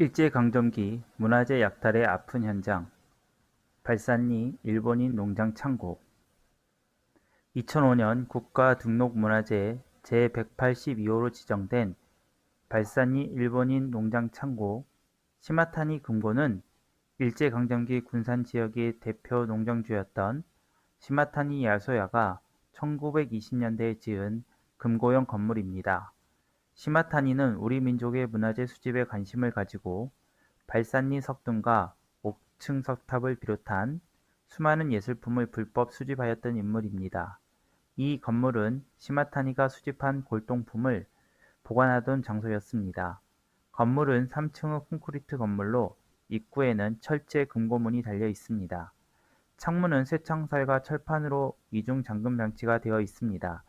일제강점기 문화재 약탈의 아픈 현장. 발산리 일본인 농장 창고. 2005년 국가등록문화재 제182호로 지정된 발산리 일본인 농장 창고. 시마타니 금고는 일제강점기 군산지역의 대표 농장주였던 시마타니 야소야가 1920년대에 지은 금고형 건물입니다. 시마타니는 우리 민족의 문화재 수집에 관심을 가지고 발산리 석등과 옥층 석탑을 비롯한 수많은 예술품을 불법 수집하였던 인물입니다. 이 건물은 시마타니가 수집한 골동품을 보관하던 장소였습니다. 건물은 3층의 콘크리트 건물로 입구에는 철제 금고문이 달려 있습니다. 창문은 쇠창살과 철판으로 이중 잠금 장치가 되어 있습니다.